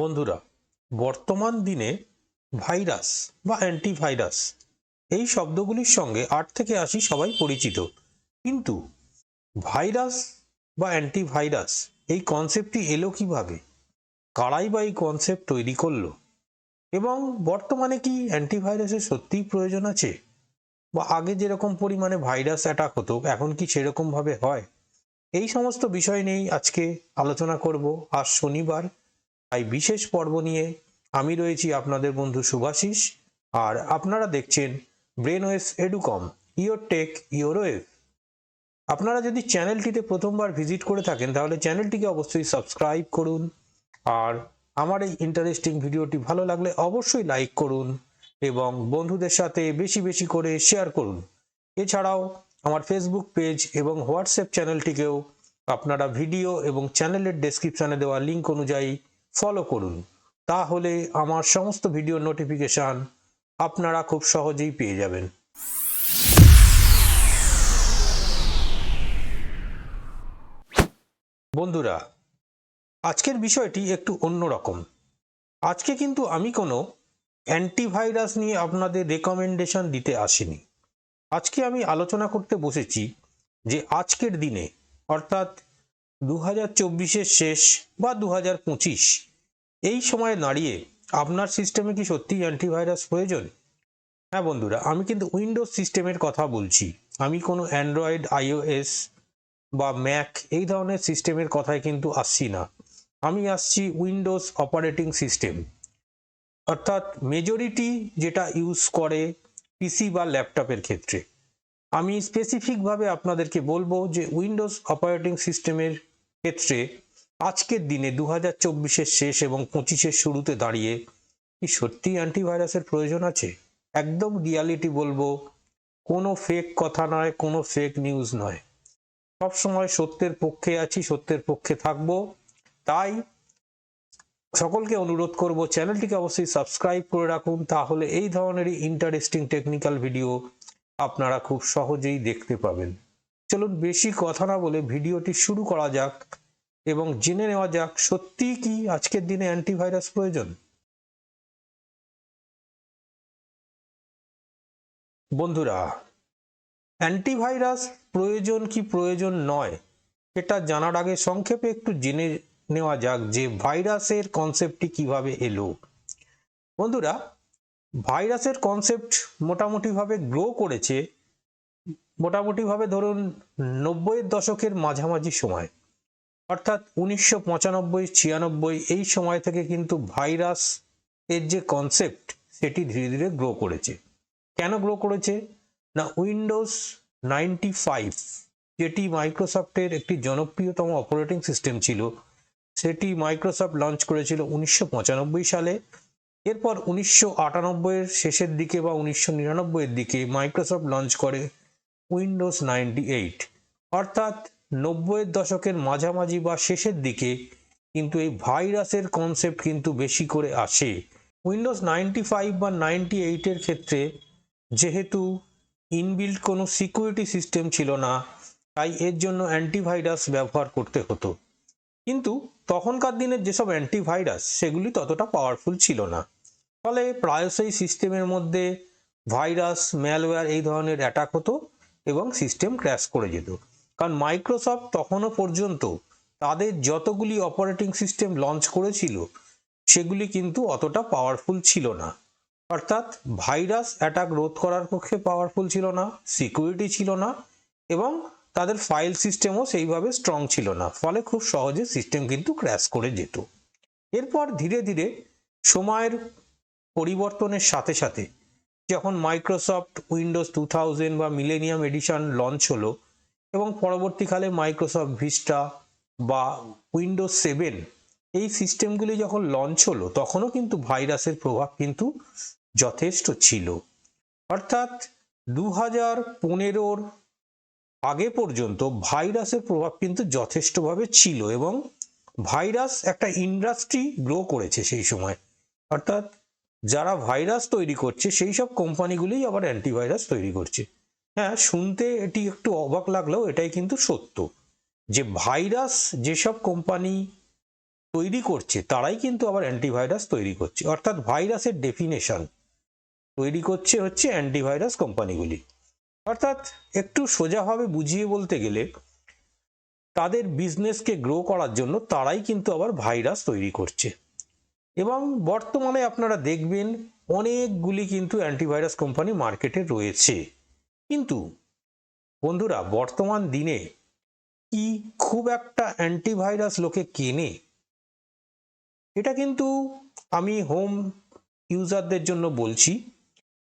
বন্ধুরা, বর্তমান দিনে ভাইরাস বা অ্যান্টিভাইরাস, এই শব্দগুলির সঙ্গে আট থেকে আশি সবাই পরিচিত। কিন্তু ভাইরাস বা অ্যান্টিভাইরাস, এই কনসেপ্টটি এলো কীভাবে? কারাই বা এই কনসেপ্ট তৈরি করল? এবং বর্তমানে কি অ্যান্টিভাইরাসের সত্যিই প্রয়োজন আছে? বা আগে যেরকম পরিমাণে ভাইরাস অ্যাটাক হতো, এখন কি সেরকমভাবে হয়? এই সমস্ত বিষয় নিয়েই আজকে আলোচনা করব। আজ শনিবার তাই বিশেষ পর্ব নিয়ে আমি রয়েছি আপনাদের বন্ধু শুভাশিস আর আপনারা দেখছেন Brainwaves Educom your tech your wave. আপনারা যদি চ্যানেলটিতে প্রথমবার ভিজিট করে থাকেন, তাহলে চ্যানেলটিকে অবশ্যই সাবস্ক্রাইব করুন, আর আমার এই ইন্টারেস্টিং ভিডিওটি ভালো লাগলে অবশ্যই লাইক করুন এবং বন্ধুদের সাথে বেশি বেশি করে শেয়ার করুন। এছাড়াও আমার ফেসবুক পেজ এবং হোয়াটসঅ্যাপ চ্যানেলটিকেও আপনারা ভিডিও এবং চ্যানেলের ডেসক্রিপশনে দেওয়া লিঙ্ক অনুযায়ী ফলো করুন। তাহলে আমার সমস্ত ভিডিও নোটিফিকেশান আপনারা খুব সহজেই পেয়ে যাবেন। বন্ধুরা, আজকের বিষয়টি একটু অন্যরকম আজকে কিন্তু আমি কোনো অ্যান্টিভাইরাস নিয়ে আপনাদের রেকমেন্ডেশন দিতে আসিনি। আজকে আমি আলোচনা করতে বসেছি যে আজকের দিনে, অর্থাৎ দু হাজার শেষ বা দু হাজার পঁচিশ এই সময়ে দাঁড়িয়ে আপনার সিস্টেমে কি সত্যিই অ্যান্টিভাইরাস প্রয়োজন? হ্যাঁ বন্ধুরা, আমি কিন্তু উইন্ডোজ সিস্টেমের কথা বলছি। আমি কোনো অ্যান্ড্রয়েড আইওএস বা ম্যাক এই ধরনের সিস্টেমের কথায় কিন্তু আসছি না। আমি আসছি উইন্ডোজ অপারেটিং সিস্টেম অর্থাৎ মেজরিটি যেটা ইউজ করে পিসি বা ল্যাপটপের ক্ষেত্রে। আমি স্পেসিফিকভাবে আপনাদেরকে বলব যে উইন্ডোজ অপারেটিং সিস্টেমের ক্ষেত্রে আজকের দিনে দু হাজার চব্বিশের শেষ এবং পঁচিশের শুরুতে দাঁড়িয়ে কি সত্যি অ্যান্টিভাইরাসের প্রয়োজন আছে? একদম রিয়ালিটি বলব, কোনো ফেক কথা নয়, কোনো ফেক নিউজ নয়। সবসময় সত্যের পক্ষে আছি, সত্যের পক্ষে থাকব। তাই সকলকে অনুরোধ করব, চ্যানেলটিকে অবশ্যই সাবস্ক্রাইব করে রাখুন, তাহলে এই ধরনেরই ইন্টারেস্টিং টেকনিক্যাল ভিডিও আপনারা খুব সহজেই দেখতে পাবেন। চলুন বেশি কথা না বলে ভিডিওটি শুরু করা যাক। এবং জেনে নেওয়া যাক, সত্যিই কি আজকের দিনে অ্যান্টিভাইরাস প্রয়োজন? বন্ধুরা, অ্যান্টিভাইরাস প্রয়োজন কি প্রয়োজন নয়, এটা জানার আগে সংক্ষেপে একটু জেনে নেওয়া যাক যে ভাইরাসের কনসেপ্টটি কীভাবে এলো। বন্ধুরা, ভাইরাসের কনসেপ্ট মোটামুটিভাবে গ্রো করেছে, মোটামুটিভাবে ধরুন নব্বইয়ের দশকের মাঝামাঝি সময়। অর্থাৎ উনিশশো পঁচানব্বই, ছিয়ানব্বই এই সময় থেকে কিন্তু ভাইরাস এর যে কনসেপ্ট সেটি ধীরে ধীরে গ্রো করেছে। কেন গ্রো করেছে? না, উইন্ডোজ নাইনটি ফাইভ, যেটি মাইক্রোসফটের একটি জনপ্রিয়তম অপারেটিং সিস্টেম ছিল, সেটি মাইক্রোসফট লঞ্চ করেছিল উনিশশো পঁচানব্বই সালে। এরপর উনিশশো আটানব্বইয়ের শেষের দিকে বা উনিশশো নিরানব্বইয়ের দিকে মাইক্রোসফট লঞ্চ করে উইন্ডোজ নাইনটি এইট। অর্থাৎ নব্বইয়ের দশকের মাঝামাঝি বা শেষের দিকে কিন্তু এই ভাইরাসের কনসেপ্ট কিন্তু বেশি করে আসে। উইন্ডোজ নাইনটি ফাইভ বা নাইনটি এইটের ক্ষেত্রে যেহেতু ইনবিল্ট কোনো সিকিউরিটি সিস্টেম ছিল না, তাই এর জন্য অ্যান্টিভাইরাস ব্যবহার করতে হতো। কিন্তু তখনকার দিনের যেসব অ্যান্টিভাইরাস সেগুলি ততটা পাওয়ারফুল ছিল না। ফলে প্রায়শই সিস্টেমের মধ্যে ভাইরাস ম্যালওয়্যার এই ধরনের অ্যাটাক হতো এবং সিস্টেম ক্র্যাশ করে যেত। কারণ মাইক্রোসফট তখনও পর্যন্ত তাদের যতগুলি অপারেটিং সিস্টেম লঞ্চ করেছিল, সেগুলি কিন্তু অতটা পাওয়ারফুল ছিল না। অর্থাৎ ভাইরাস অ্যাটাক রোধ করার পক্ষে পাওয়ারফুল ছিল না সিকিউরিটি ছিল না এবং তাদের ফাইল সিস্টেমও সেইভাবে স্ট্রং ছিল না, ফলে খুব সহজে সিস্টেম কিন্তু ক্র্যাশ করে যেত। এরপর ধীরে ধীরে সময়ের পরিবর্তনের সাথে সাথে যখন মাইক্রোসফট উইন্ডোজ টু বা মিলেনিয়াম এডিশন লঞ্চ হলো এবং পরবর্তীকালে মাইক্রোসফট ভিস্টা বা উইন্ডোজ সেভেন এই সিস্টেমগুলি যখন লঞ্চ হলো, তখনও কিন্তু ভাইরাসের প্রভাব কিন্তু যথেষ্ট ছিল। অর্থাৎ দু হাজার পনেরোর আগে পর্যন্ত ভাইরাসের প্রভাব কিন্তু যথেষ্টভাবে ছিল এবং ভাইরাস একটা ইন্ডাস্ট্রি গ্রো করেছে সেই সময়। অর্থাৎ যারা ভাইরাস তৈরি করছে, সেই সব কোম্পানিগুলোই আবার অ্যান্টিভাইরাস তৈরি করছে। হ্যাঁ শুনতে এটি একটু অবাক লাগলেও এটাই কিন্তু সত্য। যে ভাইরাস যেসব কোম্পানি তৈরি করছে, তারাই কিন্তু আবার অ্যান্টিভাইরাস তৈরি করছে। অর্থাৎ ভাইরাসের ডেফিনেশন তৈরি করছে হচ্ছে অ্যান্টিভাইরাস কোম্পানিগুলি। অর্থাৎ একটু সোজাভাবে বুঝিয়ে বলতে গেলে, তাদের বিজনেসকে গ্রো করার জন্য তারাই কিন্তু আবার ভাইরাস তৈরি করছে। এবং বর্তমানে আপনারা দেখবেন অনেকগুলি কিন্তু অ্যান্টিভাইরাস কোম্পানি মার্কেটে রয়েছে। কিন্তু বন্ধুরা, বর্তমান দিনে কি খুব একটা অ্যান্টিভাইরাস লোকে কেনে, এটা কিন্তু আমি হোম ইউজারদের জন্য বলছি,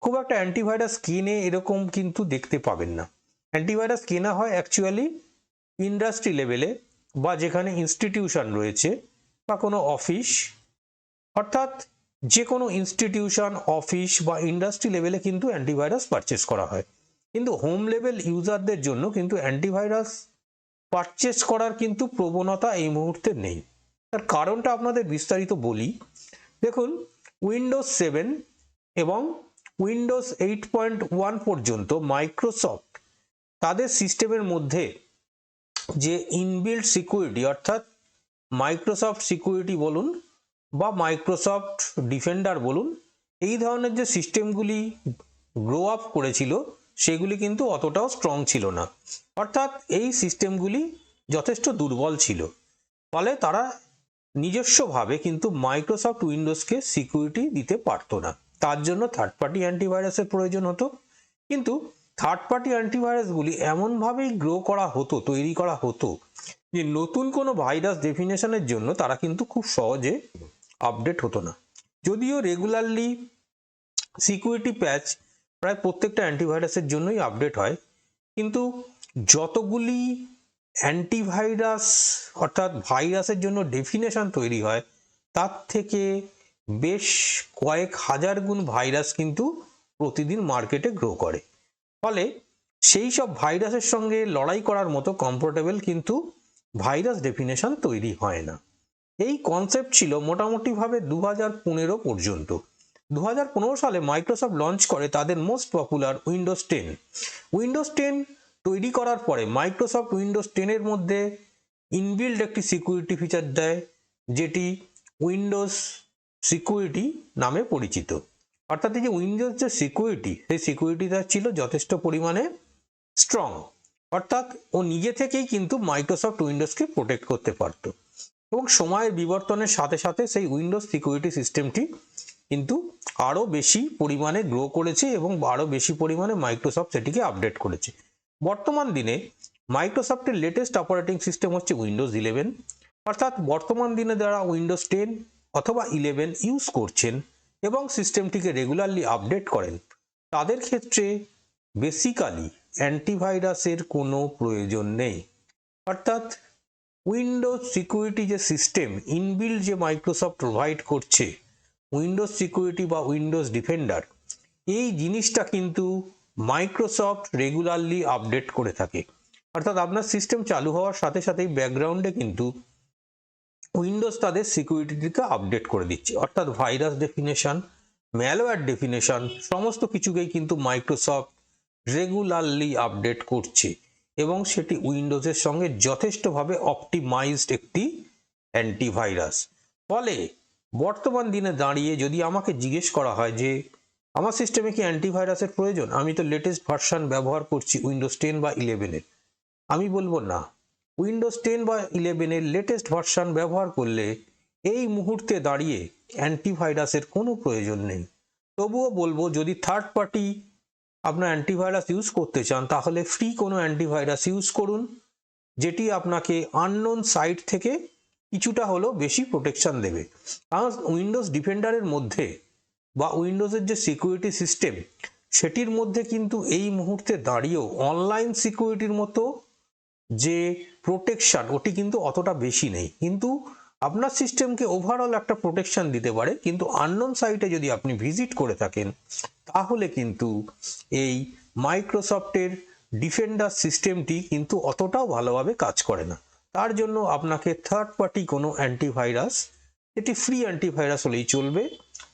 খুব একটা অ্যান্টিভাইরাস কেনে এরকম কিন্তু দেখতে পাবেন না। অ্যান্টিভাইরাস কেনা হয় অ্যাকচুয়ালি ইন্ডাস্ট্রি লেভেলে বা যেখানে ইনস্টিটিউশন রয়েছে বা কোনো অফিস অর্থাৎ যে কোনো ইনস্টিটিউশন অফিস বা ইন্ডাস্ট্রি লেভেলে কিন্তু অ্যান্টিভাইরাস পারচেস করা হয়। কিন্তু হোম লেভেল ইউজারদের জন্য কিন্তু অ্যান্টিভাইরাস পারচেস করার কিন্তু প্রবণতা এই মুহূর্তে নেই। তার কারণটা আপনাদের বিস্তারিত বলি। দেখুন উইন্ডোজ সেভেন এবং উইন্ডোজ এইট পয়েন্ট ওয়ান পর্যন্ত মাইক্রোসফট তাদের সিস্টেমের মধ্যে যে ইনবিল্ড সিকিউরিটি অর্থাৎ মাইক্রোসফট সিকিউরিটি বলুন বা মাইক্রোসফট ডিফেন্ডার বলুন, এই ধরনের যে সিস্টেমগুলি গ্রো আপ করেছিল সেগুলি কিন্তু অতটাও স্ট্রং ছিল না। অর্থাৎ এই সিস্টেমগুলি যথেষ্ট দুর্বল ছিল। ফলে তারা নিজস্বভাবে কিন্তু মাইক্রোসফট উইন্ডোজকে সিকিউরিটি দিতে পারতো না। তার জন্য থার্ড পার্টি অ্যান্টিভাইরাসের প্রয়োজন হতো। কিন্তু থার্ড পার্টি অ্যান্টিভাইরাসগুলি এমনভাবেই গ্রো করা হতো, তৈরি করা হতো, যে নতুন কোনো ভাইরাস ডেফিনেশনের জন্য তারা কিন্তু খুব সহজে আপডেট হতো না। যদিও রেগুলারলি সিকিউরিটি প্যাচ প্রায় প্রত্যেকটা অ্যান্টিভাইরাসের জন্যই আপডেট হয়। কিন্তু যতগুলি অ্যান্টিভাইরাস অর্থাৎ ভাইরাসের জন্য ডেফিনেশন তৈরি হয়, তার থেকে বেশ কয়েক হাজার গুণ ভাইরাস কিন্তু প্রতিদিন মার্কেটে গ্রো করে। ফলে সেই সব ভাইরাসের সঙ্গে লড়াই করার মতো কমফোর্টেবল কিন্তু ভাইরাস ডেফিনেশন তৈরি হয় না। এই কনসেপ্ট ছিল মোটামুটিভাবে দু হাজার পনেরো পর্যন্ত। দু হাজার পনেরো সালে মাইক্রোসফট লঞ্চ করে তাদের most popular Windows ten Windows ten তৈরি করার পরে মাইক্রোসফট উইন্ডোজ টেনের মধ্যে ইনবিল্ড একটি সিকিউরিটি ফিচার দেয়, যেটি উইন্ডোজ সিকিউরিটি নামে পরিচিত। অর্থাৎ এই যে উইন্ডোজ যে সিকিউরিটি সেই সিকিউরিটিটা ছিল যথেষ্ট পরিমাণে স্ট্রং অর্থাৎ ও নিজে থেকেই কিন্তু মাইক্রোসফট উইন্ডোজকে প্রোটেক্ট করতে পারত। এবং সময়ের বিবর্তনের সাথে সাথে সেই উইন্ডোজ সিকিউরিটি সিস্টেমটি কিন্তু আরও বেশি পরিমাণে গ্রো করেছে এবং আরও বেশি পরিমাণে মাইক্রোসফট সেটিকে আপডেট করেছে। বর্তমান দিনে মাইক্রোসফটের লেটেস্ট অপারেটিং সিস্টেম হচ্ছে উইন্ডোজ ইলেভেন অর্থাৎ বর্তমান দিনে যারা উইন্ডোজ টেন অথবা ইলেভেন ইউজ করছেন এবং সিস্টেমটিকে রেগুলারলি আপডেট করেন, তাদের ক্ষেত্রে বেসিক্যালি অ্যান্টিভাইরাসের কোনো প্রয়োজন নেই। অর্থাৎ উইন্ডোজ সিকিউরিটি যে সিস্টেম ইনবিল্ড যে মাইক্রোসফট প্রোভাইড করছে উইন্ডোজ সিকিউরিটি বা উইন্ডোজ ডিফেন্ডার এই জিনিসটা কিন্তু মাইক্রোসফট রেগুলারলি আপডেট করে থাকে। অর্থাৎ আপনার সিস্টেম চালু হওয়ার সাথে সাথেই ব্যাকগ্রাউন্ডে কিন্তু উইন্ডোজ তাদের সিকিউরিটিটিকে আপডেট করে দিচ্ছে। অর্থাৎ ভাইরাস ডেফিনেশন ম্যালওয়্যার ডেফিনেশন সমস্ত কিছুকেই কিন্তু মাইক্রোসফট রেগুলারলি আপডেট করছে এবং সেটি উইন্ডোজের সঙ্গে যথেষ্টভাবে অপটিমাইজড একটি অ্যান্টিভাইরাস ফলে বর্তমান দিনে দাঁড়িয়ে যদি আমাকে জিজ্ঞেস করা হয় যে, আমার সিস্টেমে কি অ্যান্টিভাইরাসের প্রয়োজন? আমি তো লেটেস্ট ভার্সন ব্যবহার করছি উইন্ডোজ টেন বা ইলেভেনের আমি বলব না। উইন্ডোজ টেন বা ইলেভেনের লেটেস্ট ভার্সন ব্যবহার করলে এই মুহূর্তে দাঁড়িয়ে অ্যান্টিভাইরাসের কোনো প্রয়োজন নেই। তবুও বলব, যদি থার্ড পার্টি আপনার অ্যান্টিভাইরাস ইউজ করতে চান, তাহলে ফ্রি কোনো অ্যান্টিভাইরাস ইউজ করুন, যেটি আপনাকে আননোন সাইট থেকে কিছুটা হলেও বেশি প্রোটেকশন দেবে। কারণ উইন্ডোজ ডিফেন্ডারের মধ্যে বা উইন্ডোজের যে সিকিউরিটি সিস্টেম সেটির মধ্যে কিন্তু এই মুহূর্তে দাঁড়িয়েও অনলাইন সিকিউরিটির মতো যে প্রোটেকশন ওটি কিন্তু অতটা বেশি নেই। কিন্তু আপনার সিস্টেমকে ওভারঅল একটা প্রোটেকশন দিতে পারে, কিন্তু আননোন সাইটে যদি আপনি ভিজিট করে থাকেন, তাহলে কিন্তু এই মাইক্রোসফটের ডিফেন্ডার সিস্টেমটি কিন্তু অতটাও ভালোভাবে কাজ করে না। তার জন্য আপনাকে থার্ড পার্টি কোনো অ্যান্টিভাইরাস এটি ফ্রি অ্যান্টিভাইরাস হলেই চলবে।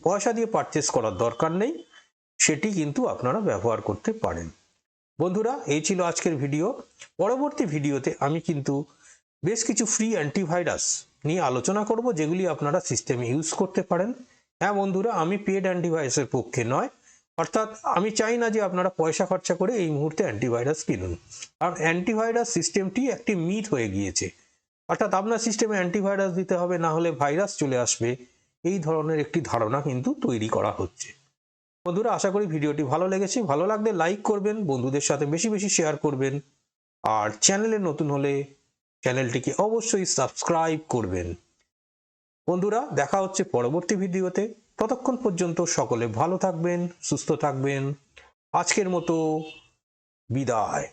পয়সা দিয়ে পারচেস করার দরকার নেই, সেটি কিন্তু আপনারা ব্যবহার করতে পারেন। বন্ধুরা, এই ছিল আজকের ভিডিও পরবর্তী ভিডিওতে আমি কিন্তু বেশ কিছু ফ্রি অ্যান্টিভাইরাস নিয়ে আলোচনা করব, যেগুলি আপনারা সিস্টেমে ইউজ করতে পারেন। হ্যাঁ বন্ধুরা, আমি পেড অ্যান্টিভাইরাসের পক্ষে নয়। অর্থাৎ আমি চাই না যে আপনারা পয়সা খরচা করে এই মুহূর্তে অ্যান্টিভাইরাস কিনুন। কারণ অ্যান্টিভাইরাস সিস্টেমটি একটি মিথ হয়ে গিয়েছে। অর্থাৎ আপনার সিস্টেমে অ্যান্টিভাইরাস দিতে হবে, না হলে ভাইরাস চলে আসবে। এই ধরনের একটি ধারণা কিন্তু তৈরি করা হচ্ছে। বন্ধুরা, আশা করি ভিডিওটি ভালো লেগেছে। ভালো লাগলে লাইক করবেন, বন্ধুদের সাথে বেশি বেশি শেয়ার করবেন। আর চ্যানেলে নতুন হলে চ্যানেলটিকে অবশ্যই সাবস্ক্রাইব করবেন। বন্ধুরা, দেখা হচ্ছে পরবর্তী ভিডিওতে। ততক্ষণ পর্যন্ত সকলে ভালো থাকবেন, সুস্থ থাকবেন। আজকের মতো বিদায়।